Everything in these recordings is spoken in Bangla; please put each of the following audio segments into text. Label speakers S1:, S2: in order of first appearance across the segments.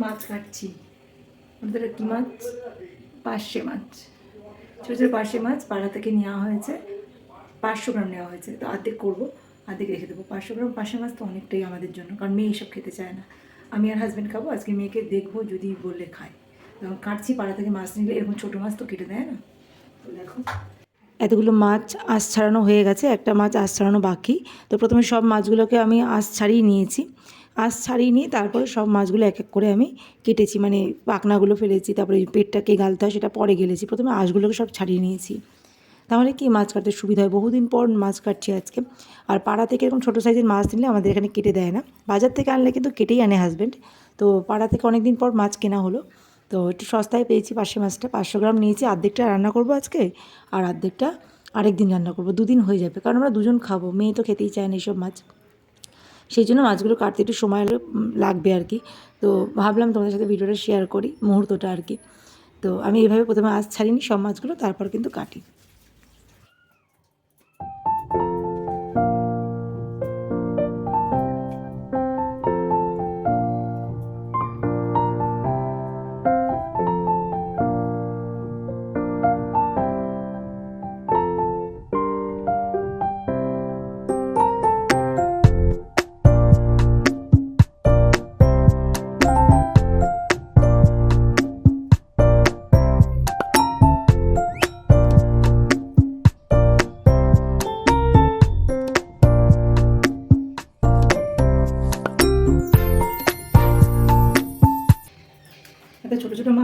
S1: মাছ কাটছি। আমাদের কী মাছ, পার্শে মাছ। ছোটো ছোটো পার্শে মাছ পাড়া থেকে নেওয়া হয়েছে। পাঁচশো গ্রাম নেওয়া হয়েছে। তো অর্ধেক করব অর্ধেক রেখে দেবো। পাঁচশো গ্রাম পার্শে মাছ তো অনেকটাই আমাদের জন্য, কারণ মেয়ে এসব খেতে চায় না। আমি আর হাজব্যান্ড খাব, আজকে মেয়েকে দেখব যদি বললে খায়। তখন কাটছি, পাড়া থেকে মাছ নিলে এরকম ছোটো মাছ তো কেটে দেয় না। দেখো। এতগুলো মাছ আঁশ ছাড়ানো হয়ে গেছে, একটা মাছ আঁশ ছাড়ানো বাকি। তো প্রথমে সব মাছগুলোকে আমি আঁশ ছাড়িয়ে নিয়েছি। আঁশ ছাড়িয়ে নিয়ে তারপরে সব মাছগুলো এক এক করে আমি কেটেছি মানে পাখনাগুলো ফেলেছি, তারপরে পেটটাকে গালতে হয় সেটা পরে গেলেছি, প্রথমে আঁশগুলোকে সব ছাড়িয়ে নিয়েছি। তাহলে কি মাছ কাটতে সুবিধা হয়? বহুদিন পর মাছ কাটছি আজকে। আর পাড়া থেকে এরকম ছোটো সাইজের মাছ নিলে আমাদের এখানে কেটে দেয় না। বাজার থেকে আনলে কিন্তু কেটেই আনে হাজব্যান্ড তো পাড়া থেকে অনেক দিন পর মাছ কেনা হলো। তো একটু সস্তায় পেয়েছি পাঁচশো মাছটা। পাঁচশো গ্রাম নিয়েছি অর্ধেকটা রান্না করব আজকে আর অর্ধেকটা আরেক দিন রান্না করব। দুদিন হয়ে যাবে, কারণ আমরা দুজন খাব, মেয়ে তো খেতেই চায় না এইসব মাছ। সেই জন্য মাছগুলো কাটতে একটু সময় লাগবে আর কি। তো ভাবলাম তোমাদের সাথে ভিডিওটা শেয়ার করি, মুহূর্তটা আর কি। তো আমি এভাবে প্রথমে আজ ছাড়িনি, সব মাছগুলো তারপর কিন্তু কাটি।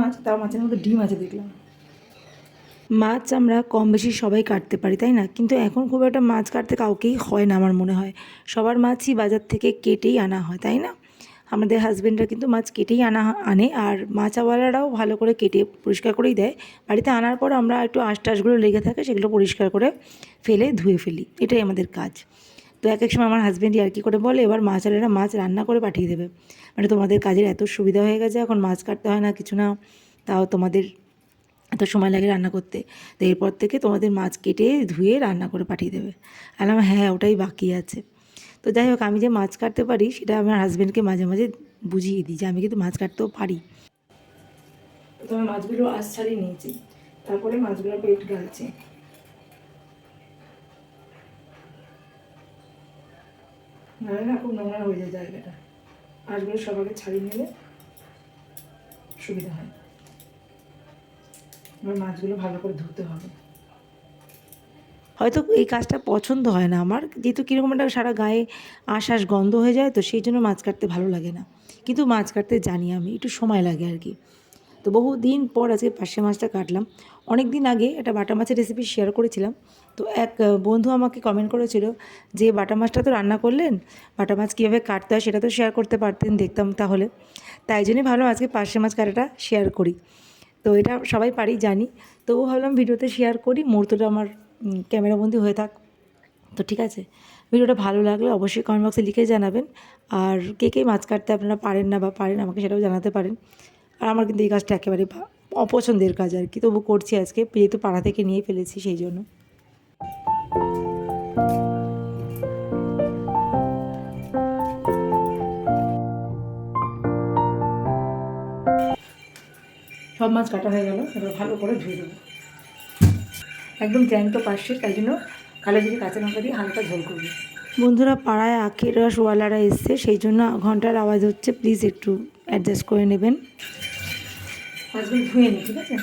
S1: মাছ তার মাছের মধ্যে ডিম আছে দেখলাম। মাছ আমরা কম বেশি সবাই কাটতে পারি, তাই না? কিন্তু এখন খুব একটা মাছ কাটতে কাউকেই হয় না আমার মনে হয়। সবার মাছই বাজার থেকে কেটেই আনা হয়, তাই না? আমাদের হাজব্যান্ডরা কিন্তু মাছ কেটেই আনা, আনে, আর মাছাওয়ালারাও ভালো করে কেটে পরিষ্কার করেই দেয়। বাড়িতে আনার পর আমরা একটু আঁশ টাশগুলো লেগে থাকে, সেগুলো পরিষ্কার করে ফেলে ধুয়ে ফেলি। এটাই আমাদের কাজ। তো এক এক সময় আমার হাজব্যান্ডই আর কি করে বলে, এবার মাছওয়ালারা মাছ রান্না করে পাঠিয়ে দেবে। মানে তোমাদের কাজের এত সুবিধা হয়ে গেছে, এখন মাছ কাটতে হয় না, কিছু না। তাও তোমাদের এত সময় লাগে রান্না করতে। তো এরপর থেকে তোমাদের মাছ কেটে ধুয়ে রান্না করে পাঠিয়ে দেবে। আলাম হ্যাঁ ওটাই বাকি আছে। তো যাই হোক, আমি যে মাছ কাটতে পারি, সেটা আমার হাজব্যান্ডকে মাঝে মাঝে বুঝিয়ে দিই যে আমি কিন্তু মাছ কাটতেও পারি। প্রথমে মাছগুলো আশ ছাড়িয়ে নিয়েছি। তারপরে মাছগুলো পেট গালছে নাহলে না, খুব নোংরা হয়ে যায় জায়গাটা। আঁশগুলো সবাইকে ছাড়িয়ে নিলে সুবিধা হয়। এবার মাছগুলো ভালো করে ধুতে হবে। হয়তো এই কাজটা পছন্দ হয় না আমার। যেহেতু কীরকম একটা সারা গায়ে আশ আশ গন্ধ হয়ে যায়, তো সেই জন্য মাছ কাটতে ভালো লাগে না। কিন্তু মাছ কাটতে জানি আমি, একটু সময় লাগে আর কি। তো বহু দিন পর আজকে পার্শে মাছটা কাটলাম। অনেক দিন আগে একটা বাটা মাছের রেসিপি শেয়ার করেছিলাম। তো এক বন্ধু আমাকে কমেন্ট করেছিল যে, বাটা মাছটা তো রান্না করলেন, বাটা মাছ কীভাবে কাটতে হয় সেটা তো শেয়ার করতে পারতেন দেখতাম তাহলে। তাই জন্যই ভাবলাম আজকে পার্শে মাছ কাটাটা শেয়ার করি। তো এটা সবাই পারি, জানি। তবুও ভাবলাম ভিডিওতে শেয়ার করি, মুহূর্তটা আমার ক্যামেরাবন্দি হয়ে থাক। তো ঠিক আছে, ভিডিওটা ভালো লাগলে অবশ্যই কমেন্ট বক্সে লিখে জানাবেন। আর কে কে মাছ কাটতে আপনারা পারেন না বা পারেন আমাকে সেটাও জানাতে পারেন। আর আমার কিন্তু এই কাজটা একেবারে অপছন্দের কাজ আর কি। তবু করছি আজকে, যেহেতু পাড়া থেকে নিয়ে ফেলেছি সেই জন্য। সব মাছ কাটা হয়ে গেল, এবার ভালো করে ধুয়ে দেবো একদম জ্যান্ত পাশে তাই জন্য কালো জিরে, কাঁচা লঙ্কা দিয়ে হালকা ঝোল করব। বন্ধুরা, পাড়ায় আখের রসওয়ালারা এসছে, সেই জন্য ঘণ্টার আওয়াজ হচ্ছে। প্লিজ একটু অ্যাডজাস্ট করে নেবেন। মাছগুলো ধুয়ে নিই ঠিক আছে?